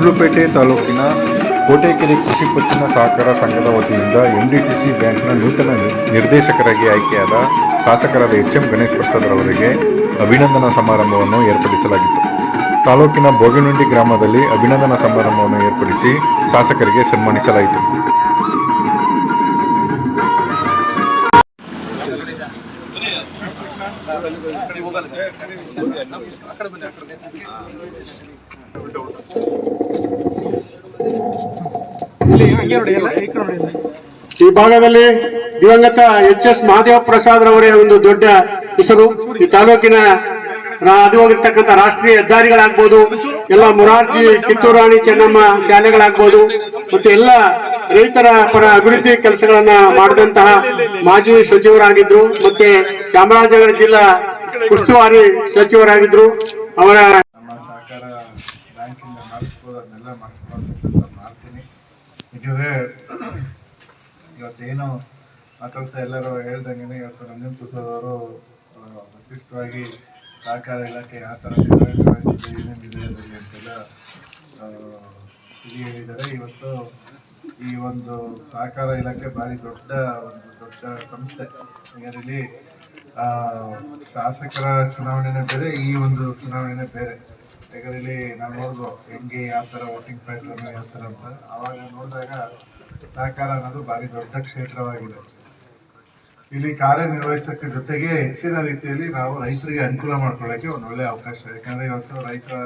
ಗುಂಡ್ಲುಪೇಟೆ ತಾಲೂಕಿನ ಕೋಟೆಕೆರೆ ಕೃಷಿ ಪತ್ತಿನ ಸಹಕಾರ ಸಂಘದ ವತಿಯಿಂದ ಎಂಡಿಸಿಸಿ ಬ್ಯಾಂಕ್ನ ನೂತನ ನಿರ್ದೇಶಕರಾಗಿ ಆಯ್ಕೆಯಾದ ಶಾಸಕರಾದ ಎಚ್ ಎಂ ಗಣೇಶ್ ಪ್ರಸಾದ್ ರವರಿಗೆ ಅಭಿನಂದನಾ ಸಮಾರಂಭವನ್ನು ಏರ್ಪಡಿಸಲಾಗಿತ್ತು. ತಾಲೂಕಿನ ಬೋಗಿನುಂಡಿ ಗ್ರಾಮದಲ್ಲಿ ಅಭಿನಂದನಾ ಸಮಾರಂಭವನ್ನು ಏರ್ಪಡಿಸಿ ಶಾಸಕರಿಗೆ ಸನ್ಮಾನಿಸಲಾಯಿತು. ಈ ಭಾಗದಲ್ಲಿ ದಿವಂಗತ ಎಚ್ ಎಸ್ ಮಹಾದೇವ ಪ್ರಸಾದ್ ರವರೇ ಒಂದು ದೊಡ್ಡ ಹೆಸರು. ಈ ತಾಲೂಕಿನ ಅದು ಹೋಗಿರ್ತಕ್ಕಂಥ ರಾಷ್ಟ್ರೀಯ ಹೆದ್ದಾರಿಗಳಾಗ್ಬೋದು ಎಲ್ಲ ಮುರಾರ್ಜಿ ಕಿತ್ತೂರಾಣಿ ಚೆನ್ನಮ್ಮ ಶಾಲೆಗಳಾಗ್ಬೋದು ಮತ್ತು ಎಲ್ಲ ರೈತರ ಪರ ಅಭಿವೃದ್ಧಿ ಕೆಲಸಗಳನ್ನ ಮಾಡಿದಂತಹ ಮಾಜಿ ಸಚಿವರಾಗಿದ್ರು ಮತ್ತೆ ಚಾಮರಾಜನಗರ ಜಿಲ್ಲಾ ಉಸ್ತುವಾರಿ ಸಚಿವರಾಗಿದ್ರು. ಅವರ ನಮ್ಮ ಸಹಕಾರ ಬ್ಯಾಂಕಿಂದ ಮಾಡಿಸ್ಬೋದು ಅದನ್ನೆಲ್ಲ ಮಾಡಿಸ್ಕೊಳ್ಳೋ ಕೆಲಸ ಮಾಡ್ತೀನಿ ಯಾಕಂದರೆ ಇವತ್ತೇನು ಮಾತಾಡ್ತಾ ಎಲ್ಲರೂ ಹೇಳ್ದಂಗೆ ಇವತ್ತು ರಂಜನ್ ಪ್ರಸಾದ್ ಅವರು ನಿರ್ದಿಷ್ಟವಾಗಿ ಸಹಕಾರ ಇಲಾಖೆ ಯಾವ ಥರ ಏನೇನಿದೆ ಅಂತೆಲ್ಲ ತಿಳಿ ಹೇಳಿದ್ದಾರೆ ಇವತ್ತು ಈ ಒಂದು ಸಹಕಾರ ಇಲಾಖೆ ಭಾರಿ ದೊಡ್ಡ ಒಂದು ದೊಡ್ಡ ಸಂಸ್ಥೆ. ಇದರಲ್ಲಿ ಶಾಸಕರ ಚುನಾವಣೆನೇ ಬೇರೆ, ಈ ಒಂದು ಚುನಾವಣೆನೇ ಬೇರೆ. ಯಾಕಂದ್ರೆ ನಾವು ನೋಡಿದ್ರು ಹೆಂಗೆ ಯಾವ ಥರ ವೋಟಿಂಗ್ ಪ್ಯಾಟರ್ನ್ ಥರ ಅಂತ. ಅವಾಗ ನೋಡಿದಾಗ ಸಹಕಾರ ಅನ್ನೋದು ಭಾರಿ ದೊಡ್ಡ ಕ್ಷೇತ್ರವಾಗಿದೆ. ಇಲ್ಲಿ ಕಾರ್ಯನಿರ್ವಹಿಸೋಕ್ಕೆ ಜೊತೆಗೆ ಹೆಚ್ಚಿನ ರೀತಿಯಲ್ಲಿ ನಾವು ರೈತರಿಗೆ ಅನುಕೂಲ ಮಾಡ್ಕೊಳ್ಳೋಕೆ ಒಂದು ಒಳ್ಳೆಯ ಅವಕಾಶ. ಯಾಕಂದ್ರೆ ಇವತ್ತು ರೈತರ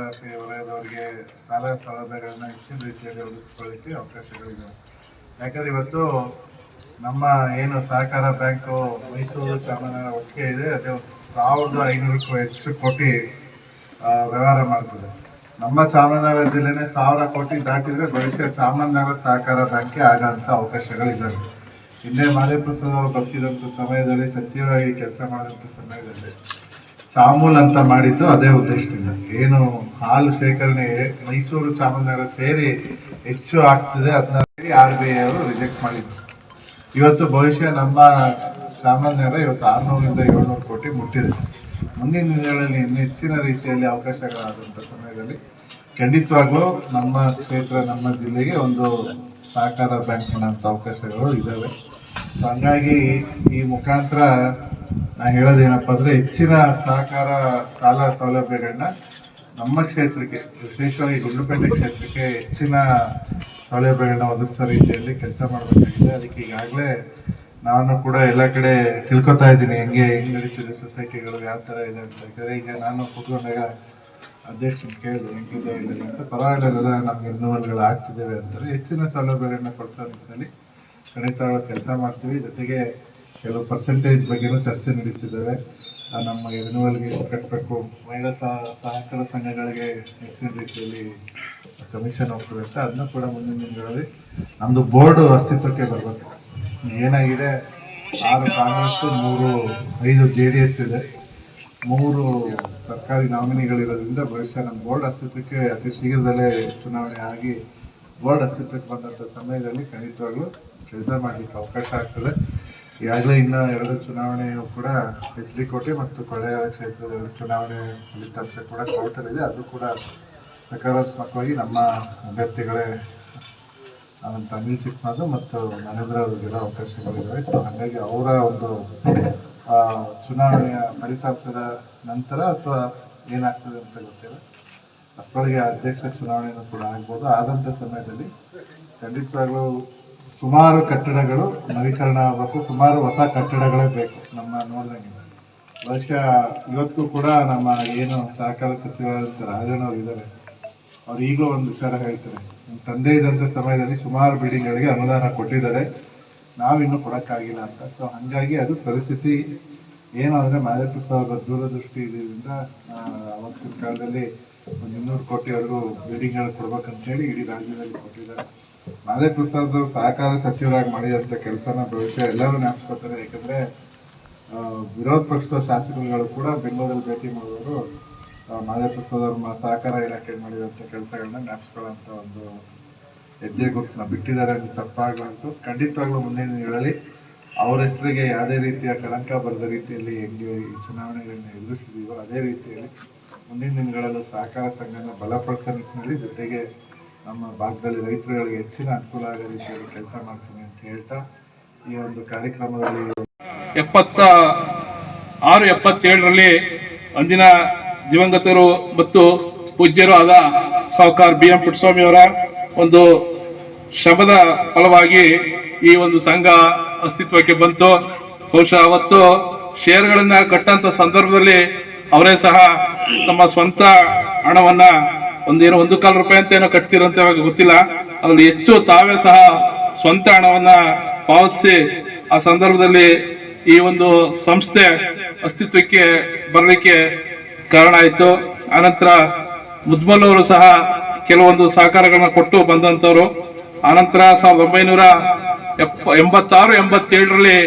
ವಲಯದವರಿಗೆ ಸಾಲ ಸೌಲಭ್ಯಗಳನ್ನ ಹೆಚ್ಚಿನ ರೀತಿಯಲ್ಲಿ ಒದಗಿಸ್ಕೊಳ್ಳಿಕ್ಕೆ ಅವಕಾಶಗಳಿವೆ ಯಾಕಂದ್ರೆ ಇವತ್ತು ನಮ್ಮ ಏನು ಸಹಕಾರ ಬ್ಯಾಂಕು ಮೈಸೂರು ಚಾಮರಾಜನಗರ ಒಟ್ಟಿಗೆ ಇದೆ. ಅದೇ ಸಾವಿರದ ಐನೂರಕ್ಕೂ ಹೆಚ್ಚು ಕೋಟಿ ವ್ಯವಹಾರ ಮಾಡ್ತದೆ. ನಮ್ಮ ಚಾಮರಾಜನಗರ ಜಿಲ್ಲೆನೇ ಸಾವಿರ ಕೋಟಿ ದಾಟಿದ್ರೆ ಭವಿಷ್ಯ ಚಾಮರಾಜನಗರ ಸಹಕಾರ ಬ್ಯಾಂಕ್ಗೆ ಆಗಂತ ಅವಕಾಶಗಳಿದ್ದಾವೆ. ಹಿಂದೆ ಮಾದೇಪ್ರಸಾದ್ ಅವರು ಬರ್ತಿದ್ದಂಥ ಸಮಯದಲ್ಲಿ ಸಚಿವರಾಗಿ ಕೆಲಸ ಮಾಡಿದಂಥ ಸಮಯದಲ್ಲಿ ಚಾಮೂಲ್ ಅಂತ ಮಾಡಿದ್ದು ಅದೇ ಉದ್ದೇಶದಿಂದ. ಏನು ಹಾಲು ಶೇಖರಣೆ ಮೈಸೂರು ಚಾಮರಾಜನಗರ ಸೇರಿ ಹೆಚ್ಚು ಆಗ್ತದೆ ಅದನ್ನ ಆರ್ ಬಿ ಐ ಅವರು ರಿಜೆಕ್ಟ್ ಮಾಡಿದ್ರು. ಇವತ್ತು ಭವಿಷ್ಯ ನಮ್ಮ ಚಾಮರಾಜನಗರ ಇವತ್ತು ಆರ್ನೂರಿಂದ ಏಳ್ನೂರು ಕೋಟಿ ಮುಟ್ಟಿದೆ. ಮುಂದಿನ ದಿನಗಳಲ್ಲಿ ಹೆಚ್ಚಿನ ರೀತಿಯಲ್ಲಿ ಅವಕಾಶಗಳಾದಂಥ ಸಮಯದಲ್ಲಿ ಖಂಡಿತವಾಗ್ಲೂ ನಮ್ಮ ಕ್ಷೇತ್ರ, ನಮ್ಮ ಜಿಲ್ಲೆಗೆ ಒಂದು ಸಹಕಾರ ಬ್ಯಾಂಕ್ ಮಾಡೋಂಥ ಅವಕಾಶಗಳು ಇದ್ದಾವೆ. ಸೊ ಹಂಗಾಗಿ ಈ ಮುಖಾಂತರ ನಾ ಹೇಳೋದೇನಪ್ಪ ಅಂದರೆ ಹೆಚ್ಚಿನ ಸಹಕಾರ, ಸಾಲ ಸೌಲಭ್ಯಗಳನ್ನ ನಮ್ಮ ಕ್ಷೇತ್ರಕ್ಕೆ, ವಿಶೇಷವಾಗಿ ಗುಂಡ್ಲುಪೇಟೆ ಕ್ಷೇತ್ರಕ್ಕೆ ಹೆಚ್ಚಿನ ಸೌಲಭ್ಯಗಳನ್ನ ಒದಗಿಸೋ ರೀತಿಯಲ್ಲಿ ಕೆಲಸ ಮಾಡಬೇಕಾಗಿದೆ. ಅದಕ್ಕೆ ಈಗಾಗಲೇ ನಾನು ಕೂಡ ಎಲ್ಲ ಕಡೆ ತಿಳ್ಕೊತಾ ಇದ್ದೀನಿ, ಹೆಂಗೆ ಹೆಂಗ್ ನಡೀತಿದೆ ಸೊಸೈಟಿಗಳು ಯಾವ ಥರ ಇದೆ ಅಂತ. ಯಾಕಂದ್ರೆ ಈಗ ನಾನು ಕೂತ್ಕೊಂಡಾಗ ಅಧ್ಯಕ್ಷನ ಕೇಳಿದೆ ಹೆಂಗಿದೆ ಅಂತ. ಪರವಾಗಿಲ್ಲ ನಮ್ಗೆ ರಿನೂವಲ್ಗಳು ಆಗ್ತಿದ್ದೇವೆ ಅಂತಾರೆ ಹೆಚ್ಚಿನ ಸೌಲಭ್ಯಗಳನ್ನ ಕೊಡಿಸೋ ನಿಟ್ಟಿನಲ್ಲಿ ಖಂಡಿತ ಕೆಲಸ ಮಾಡ್ತೀವಿ. ಜೊತೆಗೆ ಕೆಲವು ಪರ್ಸೆಂಟೇಜ್ ಬಗ್ಗೆನೂ ಚರ್ಚೆ ನಡೀತಿದ್ದಾವೆ. ನಮ್ಮ ರಿನ್ಯೂವಲ್ಗೆ ಕಟ್ಟಬೇಕು. ಮಹಿಳಾ ಸಹ, ಸಹಕಾರ ಸಂಘಗಳಿಗೆ ಹೆಚ್ಚಿನ ರೀತಿಯಲ್ಲಿ ಕಮಿಷನ್ ಹೋಗ್ತದೆ ಅಂತ. ಅದನ್ನ ಕೂಡ ಮುಂದಿನ ದಿನಗಳಲ್ಲಿ ನಮ್ಮದು ಬೋರ್ಡ್ ಅಸ್ತಿತ್ವಕ್ಕೆ ಬರಬೇಕು. ಏನಾಗಿದೆ? ಆರು ಕಾಂಗ್ರೆಸ್, ಮೂರು, ಐದು ಜೆ ಡಿ ಎಸ್ ಇದೆ. ಮೂರು ಸರ್ಕಾರಿ ನಾಮಿನಿಗಳಿರೋದ್ರಿಂದ ಬಹುಶಃ ನಮ್ಮ ಬೋರ್ಡ್ ಅಸ್ತಿತ್ವಕ್ಕೆ ಅತಿ ಶೀಘ್ರದಲ್ಲೇ ಚುನಾವಣೆ ಆಗಿ ಬೋರ್ಡ್ ಅಸ್ತಿತ್ವಕ್ಕೆ ಬಂದಂಥ ಸಮಯದಲ್ಲಿ ಖಂಡಿತವಾಗ್ಲೂ ಕೆಲಸ ಮಾಡಲಿಕ್ಕೆ ಅವಕಾಶ ಆಗ್ತದೆ. ಈಗಾಗಲೇ ಇನ್ನು ಎರಡು ಚುನಾವಣೆಯು ಕೂಡ ಎಚ್ ಡಿ ಕೋಟೆ ಮತ್ತು ಕೊಳ್ಳೆಯ ಕ್ಷೇತ್ರದ ಎರಡು ಚುನಾವಣೆ ಫಲಿತಾಂಶ ಕೂಡ ಕೋರ್ಟಲ್ಲಿದೆ. ಅದು ಕೂಡ ಸಕಾರಾತ್ಮಕವಾಗಿ ನಮ್ಮ ಅಭ್ಯರ್ಥಿಗಳೇ ಆದಂಥ ಅನಿಲ್ ಚಿಕ್ಮಾದು ಮತ್ತು ನರೇಂದ್ರ ಅವರಿಗೆಲ್ಲ ಅವಕಾಶಗಳಿದ್ದಾವೆ ಸೊ ಹಾಗಾಗಿ ಅವರ ಒಂದು ಆ, ಚುನಾವಣೆಯ ಫಲಿತಾಂಶದ ನಂತರ ಅಥವಾ ಏನಾಗ್ತದೆ ಅಂತ ಗೊತ್ತಿಲ್ಲ. ಅಷ್ಟರೊಳಗೆ ಅಧ್ಯಕ್ಷ ಚುನಾವಣೆಯನ್ನು ಕೂಡ ಆಗ್ಬೋದು. ಆದಂಥ ಸಮಯದಲ್ಲಿ ಖಂಡಿತವಾಗ್ಲೂ ಸುಮಾರು ಕಟ್ಟಡಗಳು ನವೀಕರಣ ಆಗಬೇಕು. ಸುಮಾರು ಹೊಸ ಕಟ್ಟಡಗಳೇ ಬೇಕು ನಮ್ಮ ನೋಡಿದಂಗೆ. ಬಹುಶಃ ಇವತ್ತಿಗೂ ಕೂಡ ನಮ್ಮ ಏನು ಸಹಕಾರ ಸಚಿವ ರಾಜಣ್ಣ ಅವರು ಇದ್ದಾರೆ. ಅವ್ರು ಈಗಲೂ ಒಂದು ವಿಚಾರ ಹೇಳ್ತಾರೆ. ತಂದೆ ಇದ್ದಂಥ ಸಮಯದಲ್ಲಿ ಸುಮಾರು ಬಿಲ್ಡಿಂಗ್ಗಳಿಗೆ ಅನುದಾನ ಕೊಟ್ಟಿದ್ದಾರೆ. ನಾವಿನ್ನೂ ಕೊಡೋಕ್ಕಾಗಿಲ್ಲ ಅಂತ. ಸೊ ಹಾಗಾಗಿ ಅದು ಪರಿಸ್ಥಿತಿ ಏನು ಅಂದರೆ ಮಾದೇ ಪ್ರಸಾದ್ ಅವರ ದೂರದೃಷ್ಟಿ ಇದರಿಂದ ಅವತ್ತಿನ ಕಾಲದಲ್ಲಿ ಒಂದು ಇನ್ನೂರು ಕೋಟಿವರೆಗೂ ಬಿಲ್ಡಿಂಗ್ಗಳು ಕೊಡ್ಬೇಕಂತೇಳಿ ಇಡೀ ರಾಜ್ಯದಲ್ಲಿ ಕೊಟ್ಟಿದ್ದಾರೆ. ಮಾದೇ ಪ್ರಸಾದ್ ಅವರು ಸಹಕಾರ ಸಚಿವರಾಗಿ ಮಾಡಿದಂಥ ಕೆಲಸನ ಬಹುಶಃ ಎಲ್ಲರೂ ನೆನಪಿಸ್ಕೊತಾರೆ ಯಾಕಂದರೆ ವಿರೋಧ ಪಕ್ಷದ ಶಾಸಕರುಗಳು ಕೂಡ ಬೆಂಗಳೂರಲ್ಲಿ ಭೇಟಿ ಮಾಡುವವರು ಮಾದೇ ಪ್ರಸಾದ್ ಅವ್ರ ಸಹಕಾರ ಇಲಾಖೆ ಮಾಡಿರುವಂಥ ಕೆಲಸಗಳನ್ನ ಜ್ಞಾಪಿಸ್ಕೊಳ್ಳೋಂಥ ಒಂದು ಹೆಜ್ಜೆ ಗುರುತನ್ನ ಬಿಟ್ಟಿದ್ದಾರೆ ಅಂತ ತಪ್ಪಾಗಲಂತೂ ಖಂಡಿತವಾಗ್ಲೂ ಮುಂದಿನ ದಿನಗಳಲ್ಲಿ ಅವ್ರ ಹೆಸರಿಗೆ ಯಾವುದೇ ರೀತಿಯ ಕಳಂಕ ಬರದ ರೀತಿಯಲ್ಲಿ ಹೆಂಗೆ ಈ ಚುನಾವಣೆಗಳನ್ನ ಎದುರಿಸಿದೀವೋ ಅದೇ ರೀತಿಯಲ್ಲಿ ಮುಂದಿನ ದಿನಗಳಲ್ಲೂ ಸಹಕಾರ ಸಂಘನ ಬಲಪಡಿಸೋ ನಿಟ್ಟಿನಲ್ಲಿ ಜೊತೆಗೆ ನಮ್ಮ ಭಾಗದಲ್ಲಿ ರೈತರುಗಳಿಗೆ ಹೆಚ್ಚಿನ ಅನುಕೂಲ ಆಗೋ ರೀತಿಯಲ್ಲಿ ಕೆಲಸ ಮಾಡ್ತೀನಿ ಅಂತ ಹೇಳ್ತಾ ಈ ಒಂದು ಕಾರ್ಯಕ್ರಮದಲ್ಲಿ ಎಪ್ಪತ್ತ ಆರು ಎಪ್ಪತ್ತೇಳರಲ್ಲಿ ಅಂದಿನ ದಿವಂಗತರು ಮತ್ತು ಪೂಜ್ಯರು ಆದ ಸಾಹುಕಾರ್ ಬಿ ಎಂ ಪುಟ್ಟಸ್ವಾಮಿ ಅವರ ಒಂದು ಶ್ರಮದ ಫಲವಾಗಿ ಈ ಒಂದು ಸಂಘ ಅಸ್ತಿತ್ವಕ್ಕೆ ಬಂತು. ಬಹುಶಃ ಅವತ್ತು ಶೇರ್ಗಳನ್ನ ಕಟ್ಟಂತ ಸಂದರ್ಭದಲ್ಲಿ ಅವರೇ ಸಹ ತಮ್ಮ ಸ್ವಂತ ಹಣವನ್ನ ಒಂದೇನೋ ಒಂದು ಕಾಲು ರೂಪಾಯಿ ಅಂತ ಏನೋ ಕಟ್ತಿರಂತ ಗೊತ್ತಿಲ್ಲ. ಅದ್ರಲ್ಲಿ ಹೆಚ್ಚು ತಾವೇ ಸಹ ಸ್ವಂತ ಹಣವನ್ನ ಪಾವತಿಸಿ ಆ ಸಂದರ್ಭದಲ್ಲಿ ಈ ಒಂದು ಸಂಸ್ಥೆ ಅಸ್ತಿತ್ವಕ್ಕೆ ಬರಲಿಕ್ಕೆ ಕಾರಣ ಆಯಿತು. ಆನಂತರ ಮುದ್ಮಲ್ಲವರು ಸಹ ಕೆಲವೊಂದು ಸಹಕಾರಗಳನ್ನ ಕೊಟ್ಟು ಬಂದಂತವರು. ಆನಂತರ ಸಾವಿರದ ಒಂಬೈನೂರ ಎಂಬತ್ತಾರು, ಎಂಬತ್ತೇಳರಲ್ಲಿ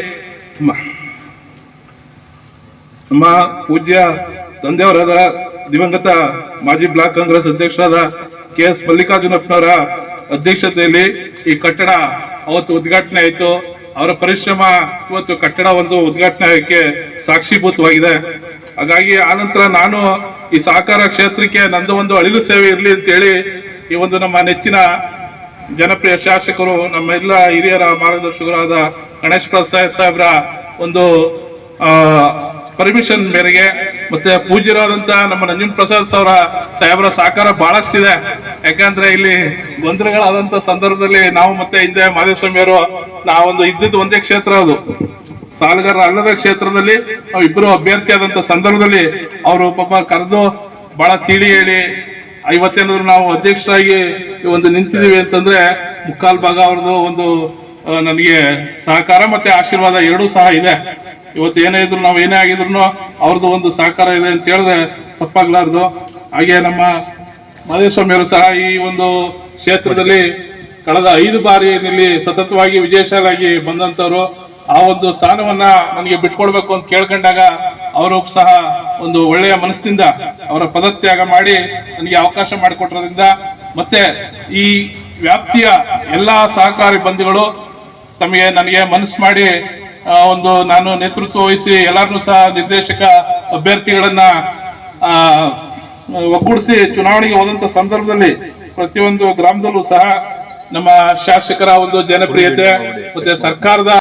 ನಮ್ಮ ಪೂಜ್ಯ ತಂದೆಯವರಾದ ದಿವಂಗತ ಮಾಜಿ ಬ್ಲಾಕ್ ಕಾಂಗ್ರೆಸ್ ಅಧ್ಯಕ್ಷರಾದ ಕೆ ಎಸ್ ಮಲ್ಲಿಕಾರ್ಜುನಪ್ಪನವರ ಅಧ್ಯಕ್ಷತೆಯಲ್ಲಿ ಈ ಕಟ್ಟಡ ಅವತ್ತು ಉದ್ಘಾಟನೆ ಆಯಿತು. ಅವರ ಪರಿಶ್ರಮ ಇವತ್ತು ಕಟ್ಟಡ ಒಂದು ಉದ್ಘಾಟನೆ ಆಗಕ್ಕೆ ಸಾಕ್ಷೀಭೂತವಾಗಿದೆ. ಹಾಗಾಗಿ ಆನಂತರ ನಾನು ಈ ಸಹಕಾರ ಕ್ಷೇತ್ರಕ್ಕೆ ನಂದು ಒಂದು ಅಳಿಲು ಸೇವೆ ಇರಲಿ ಅಂತ ಹೇಳಿ ಈ ಒಂದು ನಮ್ಮ ನೆಚ್ಚಿನ ಜನಪ್ರಿಯ ಶಾಸಕರು, ನಮ್ಮ ಎಲ್ಲ ಹಿರಿಯರ ಮಾರ್ಗದರ್ಶಕರಾದ ಗಣೇಶ್ ಪ್ರಸಾದ್ ಸಾಹೇಬ್ರ ಒಂದು ಪರ್ಮಿಷನ್ ಮೇರೆಗೆ ಮತ್ತೆ ಪೂಜ್ಯರಾದಂತ ನಮ್ಮ ನಂಜನ್ ಪ್ರಸಾದ್ ಅವರ ಸಾಹೇಬ್ರ ಸಹಕಾರ ಬಹಳಷ್ಟಿದೆ. ಯಾಕಂದ್ರೆ ಇಲ್ಲಿ ಗೊಂದಲಗಳಾದಂತ ಸಂದರ್ಭದಲ್ಲಿ ನಾವು ಮತ್ತೆ ಹಿಂದೆ ಮಾದೇಸ್ವಾಮಿ ಅವರು ನಾವೊಂದು ಇದ್ದಿದ್ದು ಒಂದೇ ಕ್ಷೇತ್ರ ಅದು. ಸಾಲಗಾರ ಅಲ್ಲದ ಕ್ಷೇತ್ರದಲ್ಲಿ ಇಬ್ಬರು ಅಭ್ಯರ್ಥಿ ಆದಂತ ಸಂದರ್ಭದಲ್ಲಿ ಅವರು ಪಾಪ ಕರೆದು ಬಹಳ ತಿಳಿ ಹೇಳಿ ಇವತ್ತೇನಾದ್ರು ನಾವು ಅಧ್ಯಕ್ಷರಾಗಿ ಒಂದು ನಿಂತಿದೀವಿ ಅಂತಂದ್ರೆ ಮುಕ್ಕಾಲ್ ಭಾಗ ಅವ್ರದ್ದು ಒಂದು ನನಗೆ ಸಹಕಾರ ಮತ್ತೆ ಆಶೀರ್ವಾದ ಎರಡೂ ಸಹ ಇದೆ. ಇವತ್ತು ಏನೇ ಇದ್ರು ನಾವು ಏನೇ ಆಗಿದ್ರು ಅವ್ರದ್ದು ಒಂದು ಸಹಕಾರ ಇದೆ ಅಂತ ಹೇಳಿದ್ರೆ ತಪ್ಪಾಗ್ಲಾರ್ದು. ಹಾಗೆ ನಮ್ಮ ಮಾದೇಸ್ವಾಮಿಯವರು ಸಹ ಈ ಒಂದು ಕ್ಷೇತ್ರದಲ್ಲಿ ಕಳೆದ ಐದು ಬಾರಿ ಇಲ್ಲಿ ಸತತವಾಗಿ ವಿಜಯಶಾಲಾಗಿ ಬಂದಂತವ್ರು ಆ ಒಂದು ಸ್ಥಾನವನ್ನ ನನಗೆ ಬಿಟ್ಕೊಡ್ಬೇಕು ಅಂತ ಕೇಳ್ಕೊಂಡಾಗ ಅವರು ಸಹ ಒಂದು ಒಳ್ಳೆಯ ಮನಸ್ಸಿನಿಂದ ಅವರ ಪದತ್ಯಾಗ ಮಾಡಿ ನನಗೆ ಅವಕಾಶ ಮಾಡಿಕೊಟ್ಟಿರೋದ್ರಿಂದ ಮತ್ತೆ ಈ ವ್ಯಾಪ್ತಿಯ ಎಲ್ಲಾ ಸಹಕಾರಿ ಬಂಧುಗಳು ತಮಗೆ ನನಗೆ ಮನಸ್ಸು ಮಾಡಿ ಒಂದು ನಾನು ನೇತೃತ್ವ ವಹಿಸಿ ಎಲ್ಲರನ್ನೂ ಸಹ ನಿರ್ದೇಶಕ ಅಭ್ಯರ್ಥಿಗಳನ್ನ ಒಗ್ಗೂಡಿಸಿ ಚುನಾವಣೆಗೆ ಹೋದಂತ ಸಂದರ್ಭದಲ್ಲಿ ಪ್ರತಿಯೊಂದು ಗ್ರಾಮದಲ್ಲೂ ಸಹ ನಮ್ಮ ಶಾಸಕರ ಒಂದು ಜನಪ್ರಿಯತೆ ಮತ್ತೆ ಸರ್ಕಾರದ